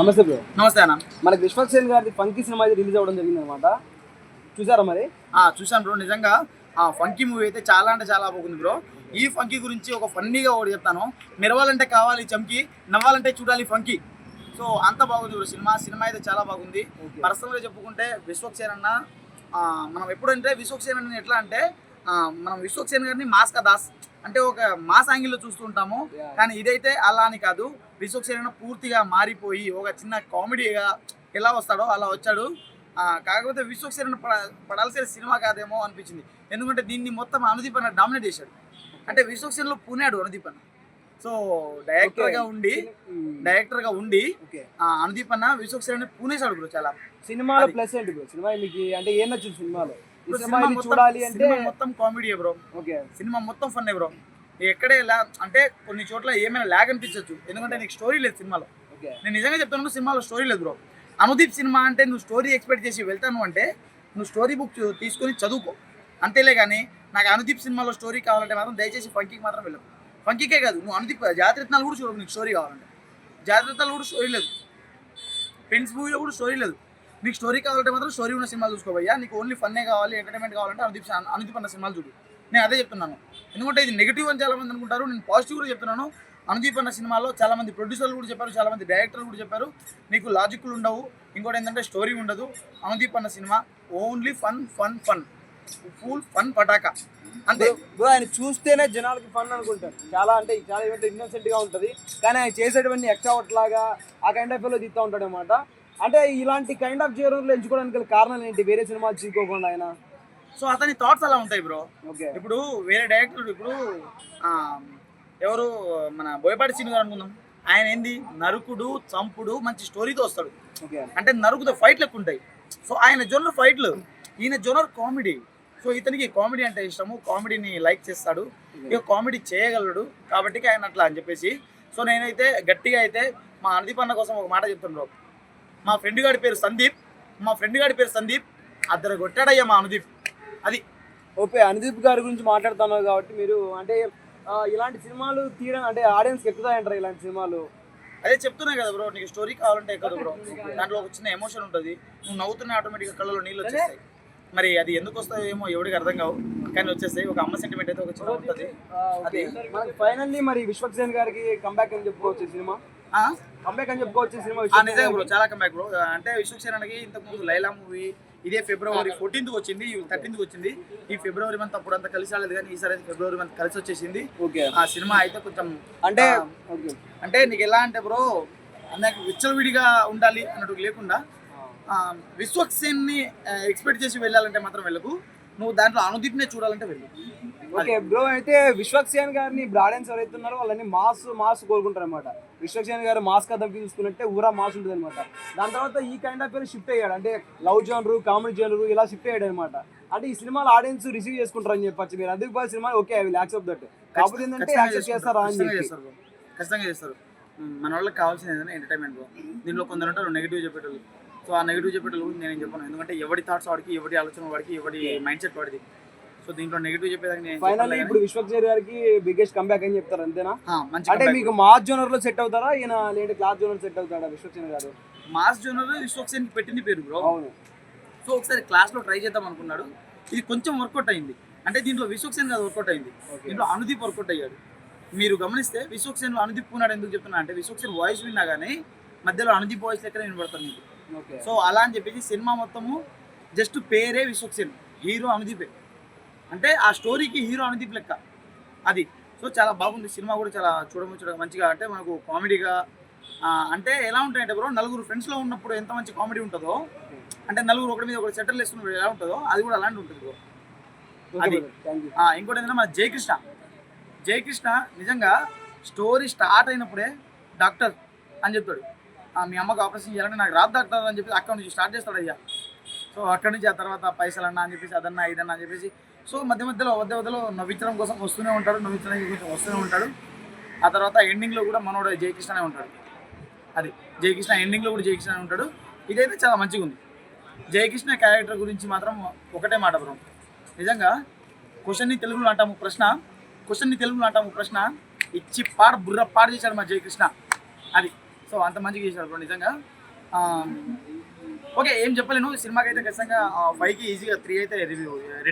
నమస్తే బ్రో. నమస్తే అన్న. మనకి విశ్వక్ సేన్ గారి ఫంకీ సినిమా అయితే రిలీజ్ అవ్వడం జరిగింది అనమాట చూసారా మరి? ఆ, చూశాను బ్రో నిజంగా. ఆ ఫంకీ మూవీ అయితే చాలా అంటే చాలా బాగుంది బ్రో. ఈ ఫంకీ గురించి ఒక ఫన్నీగా ఒకటి చెప్తాను. మెరవాలంటే కావాలి చమ్కి నవ్వాలంటే చూడాలి ఫంకీ. సో అంత బాగుంది బ్రో సినిమా. సినిమా అయితే చాలా బాగుంది. పర్సనల్గా చెప్పుకుంటే విశ్వక్ సేన్ అన్న మనం ఎప్పుడంటే విశ్వక్ సేన్ అన్న ఎట్లా అంటే మనం విశ్వక్ సేన్ గారిని మాస్కా దాస్ అంటే ఒక మాస్ యాంగిల్లో చూస్తూ ఉంటాము. Yeah. కానీ ఇదైతే అలా అని కాదు. విశ్వక్ సేన్ అన్న పూర్తిగా మారిపోయి ఒక చిన్న కామెడీగా ఎలా వస్తాడో అలా వచ్చాడు. కాకపోతే విశ్వక్ సేన్ పడ పడాల్సిన సినిమా కాదేమో అనిపించింది. ఎందుకంటే దీన్ని మొత్తం అనుదీప్ అన్న డామినేట్ చేశాడు. అంటే విశ్వక్ సేన్లో పూనాడు అనుదీప్ అన్న సో ఉండి డైరెక్టర్గా ఉండి ఓకే. ఆ, అనుదీప్ అన్న విశ్వక్ సేన్ పూనేశాడు బ్రో చాలా. సినిమాలో అది. ప్లస్ ఏంటి బ్రో? సినిమా మీకు అంటే ఏం నచ్చింది సినిమాలో? సినిమా సినిమా చూడాలి అంటే సినిమా మొత్తం కామెడీ బ్రో. ఓకే. సినిమా మొత్తం ఫన్ బ్రో. ఎక్కడే లా అంటే కొన్ని చోట్ల ఏమైనా ల్యాగ్ అనిపించవచ్చు ఎందుకంటే నీకు స్టోరీ లేదు సినిమాలో. ఓకే. నేను నిజంగా చెప్తాను సినిమాలో స్టోరీ లేదు బ్రో అనుదీప్ సినిమా అంటే నువ్వు స్టోరీ ఎక్స్పెక్ట్ చేసి వెళ్తాను అంటే నువ్వు స్టోరీ బుక్ తీసుకొని చదువుకో. అంతేలే కానీ నాకు అనుదీప్ సినిమాలో స్టోరీ కావాలంటే మాత్రం దయచేసి ఫంకీకి మాత్రం వెళ్ళవు ఫంకీకే కాదు నువ్వు అనుదీప్ జాతరత్నాలు కూడా చూడవు నీకు స్టోరీ కావాలంటే. జాతరత్నాలు కూడా స్టోరీ లేదు. ఫ్రెండ్స్ మూవీలో కూడా స్టోరీ లేదు. నీకు స్టోరీ కావాలంటే మాత్రం స్టోరీ ఉన్న సినిమాలు చూసుకోవయ్యా నీకు ఓన్లీ ఫన్నే కావాలి ఎంటర్టైన్మెంట్ కావాలంటే అనుదీప్ అనుదీప్ అన్న సినిమాలు చూడు. నేను అదే చెప్తున్నాను. ఎందుకంటే ఇది నెగిటివ్ అని చాలామంది అనుకుంటారు. నేను పాజిటివ్ కూడా చెప్తున్నాను. అనుదీప్ అన్న సినిమాలో చాలామంది ప్రొడ్యూసర్లు కూడా చెప్పారు చాలామంది డైరెక్టర్లు కూడా చెప్పారు. నీకు లాజిక్లు ఉండవు. ఇంకోటి ఏంటంటే స్టోరీ ఉండదు. అనుదీప్ అన్న cinema only fun fun fun full fun Pataka. అంతే. ఆయన చూస్తేనే జనాలకి ఫన్ అనుకుంటారు. చాలా అంటే చాలా ఏమంటే ఇన్నోసెంట్గా ఉంటుంది. కానీ ఆయన చేసేటువంటి ఎక్స్ట్రా లాగా ఆ కైండ్ ఆఫ్లో తీస్తూ ఉంటాడు అనమాట అంటే ఇలాంటి కైండ్ ఆఫ్ జీవనంలో ఎంచుకోవడానికి కారణం కారణాలు ఏంటి? వేరే సినిమాలు తీసుకోకుండా ఆయన? సో అతని థాట్స్ అలా ఉంటాయి బ్రో ఇప్పుడు వేరే డైరెక్టర్ ఇప్పుడు ఎవరు మన బోయపాటి సీన్ గారు అనుకుందాం. ఆయన ఏంది? నరుకుడు చంపుడు మంచి స్టోరీతో వస్తాడు. అంటే నరుకుతో ఫైట్లు ఎక్కువ ఉంటాయి. సో ఆయన జోనర్ ఫైట్లు ఈయన జోనర్ కామెడీ. సో ఇతనికి కామెడీ అంటే ఇష్టము. కామెడీని లైక్ చేస్తాడు. ఇక కామెడీ చేయగలడు. కాబట్టి ఆయన అట్లా అని చెప్పేసి. సో నేనైతే గట్టిగా అయితే మా అనుదీప్ అన్న కోసం ఒక మాట చెప్తాను మా ఫ్రెండ్ గాడి పేరు సందీప్. మా ఫ్రెండ్ గాడి పేరు సందీప్. అద్దరు కొట్టాడయ్యా మా అనుదీప్. అది. ఓకే అనుదీప్ గారి గురించి మాట్లాడుతున్నారు కాబట్టి మీరు అంటే ఇలాంటి సినిమాలు తీయడం అంటే ఆడియన్స్ ఎక్కుతాయంటారు ఇలాంటి సినిమాలు? అదే చెప్తున్నా కదా బ్రో నీకు స్టోరీ కావాలంటే ఎక్కదు బ్రో. దాంట్లో ఒక చిన్న ఎమోషన్ ఉంటుంది. నువ్వు నవ్వుతున్న ఆటోమేటిక్గా కళ్ళలో నీళ్ళు వచ్చేస్తాయి. మరి అది ఎందుకు వస్తాయో ఏమో ఎవరికి అర్థం కావు. కానీ వచ్చేస్తాయి. ఒక అమ్మ సెంటిమెంట్ అయితే ఒక చిన్న ఉంటుంది. అది. మనకి ఫైనల్లీ మరి విశ్వక్సేన్ గారికి కంబ్యాక్ అని చెప్పుకోవచ్చు సినిమా? కంబ్యాక్ అని చెప్పుకోవచ్చు సినిమా నిజంగా బ్రో చాలా కంబ్యాక్ బ్రో. అంటే విశ్వక్షరణకి ఇంతకు ముందు లైలా మూవీ ఇదే ఫిబ్రవరి ఫోర్టీన్త్ వచ్చింది థర్టీన్త్ వచ్చింది. ఈ ఫిబ్రవరి మంత్ అప్పుడు అంత కలిసి రాలేదు కానీ ఈసారి ఫిబ్రవరి మంత్ కలిసి వచ్చేసింది. ఓకే ఆ సినిమా అయితే కొంచెం అంటే అంటే నీకు ఎలా అంటే బ్రో నాకు విచ్చలవిడిగా ఉండాలి అన్నట్టు లేకుండా ఆ, విశ్వక్ సేన్ని ఎక్స్పెక్ట్ చేసి వెళ్ళాలంటే మాత్రం వెళ్ళకు. నువ్వు దాంట్లో అనుదీప్నే చూడాలంటే వెళ్ళు. ఓకే బ్రో అయితే విశ్వక్సేన్ గారిని ఆడియన్స్ ఎవరైతే ఉన్నారో వాళ్ళని మాస్ మాస్ కోరుకుంటారు అనమాట విశ్వక్సేన్ గారు మాస్ కథకి చూసుకున్నట్టే ఊరా మాస్ ఉంటుంది అనమాట దాని తర్వాత ఈ కైండ్ ఆఫ్ పేరు షిఫ్ట్ అయ్యాడు. అంటే లవ్ జోనరు కామెడీ జోనరు ఇలా షిఫ్ట్ అయ్యాడు అనమాట అంటే ఈ సినిమాలో ఆడియన్స్ రిసీవ్ చేసుకుంటారు అని చెప్పచ్చు మీరు. అందుకు పోయి cinema okay I will accept that కాకపోతే ఏంటంటే యాక్సెప్ట్. చేస్తారా అని చేస్తారు. ఖచ్చితంగా చేస్తారు. మన వాళ్ళకి కావాల్సింది ఏదైనా ఎంటర్టైన్మెంట్ బ్రో. దీంట్లో కొందరు ఉంటారు నెగిటివ్ చెప్పేటోళ్ళు. సో ఆ నెగిటివ్ చెప్పేటోళ్ళు గురించి నేను చెప్పను. ఎందుకంటే ఎవరి థాట్స్ వాడికి ఎవరి ఆలోచన వాడికి ఎవరి మైండ్ సెట్ వాడిది. సో దీంట్లో నెగిటివ్ చెప్పేదానికి నేను ఇప్పుడు విశ్వక్సేన్ గారికి బిగ్గెస్ట్ కంబ్యాక్ అని చెప్తారు అంతేనా? మంచి అంటే మీకు. మాస్ జోనర్లో సెట్ అవుతారా? ఈయన లేదంటే క్లాస్ జోనర్ సెట్ అవుతాడా విశ్వక్సేన్ గారు? మాస్ జోనర్ విశ్వక్సేన్ పెట్టింది పేరు బ్రో అవును. సో ఒకసారి క్లాస్లో ట్రై చేద్దాం అనుకున్నాడు. ఇది కొంచెం వర్కౌట్ అయింది. అంటే దీంట్లో విశ్వక్సేన్ కాదు వర్కౌట్ అయింది. దీంట్లో అనుదీప్ వర్కౌట్ అయ్యాడు. మీరు గమనిస్తే విశ్వక్సేన్ అనుదీప్ ఉన్నాడు ఎందుకు చెప్తున్నా అంటే విశ్వక్సేన్ వాయిస్ విన్నా కానీ మధ్యలో అనుదీప్ వాయిస్ లెక్కనే వినపడతాను మీకు. సో అలా అని చెప్పేసి సినిమా మొత్తము జస్ట్ పేరే విశ్వక్సేన్ హీరో అనుదీపే. అంటే ఆ స్టోరీకి హీరో అనుదీప్ లెక్క. అది. సో చాలా బాగుంది. సినిమా కూడా చాలా చూడముచ్చడం మంచిగా అంటే మనకు కామెడీగా అంటే ఎలా ఉంటాయంటే బ్రో నలుగురు ఫ్రెండ్స్లో ఉన్నప్పుడు ఎంత మంచి కామెడీ ఉంటుందో అంటే నలుగురు ఒకటి మీద ఒకటి సెటిల్ వేసుకున్నప్పుడు ఎలా ఉంటుందో అది కూడా అలాంటి ఉంటుంది బ్రో. అది. ఇంకోటి ఏంటంటే మన జయకృష్ణ. జయకృష్ణ నిజంగా స్టోరీ స్టార్ట్ అయినప్పుడే డాక్టర్ అని చెప్తాడు. మీ అమ్మకి ఆపరేషన్ చేయాలంటే నాకు రాదు డాక్టర్ అని చెప్పి అక్కడ నుంచి స్టార్ట్ చేస్తాడు అయ్యా. సో అక్కడి నుంచి ఆ తర్వాత పైసలు అన్నా అని చెప్పేసి అదన్నా ఇదన్నా అని చెప్పేసి సో మధ్య మధ్యలో మధ్య మధ్యలో నవ్వించడం కోసం వస్తూనే ఉంటాడు నవ్వించడానికి కొంచెం వస్తూనే ఉంటాడు. ఆ తర్వాత ఎండింగ్లో కూడా మనోడు జయకృష్ణనే ఉంటాడు. అది జయకృష్ణ ఎండింగ్లో కూడా జయకృష్ణ ఉంటాడు. ఇదైతే చాలా మంచిగా ఉంది. జయకృష్ణ క్యారెక్టర్ గురించి మాత్రం ఒకటే మాట బ్రో. నిజంగా క్వశ్చన్ని తెలుగులో అంటాము ప్రశ్న క్వశ్చన్ని తెలుగులో అంటాము ప్రశ్న ఇచ్చి పాడు బుర్ర పాడు చేశాడు మా జయకృష్ణ. అది. సో అంత మంచిగా చేశాడు బ్రో నిజంగా. ఆ, ఓకే ఏం చెప్పలేను. సినిమాకి అయితే ఖచ్చితంగా ఫైవ్కి ఈజీగా త్రీ అయితే రివ్యూ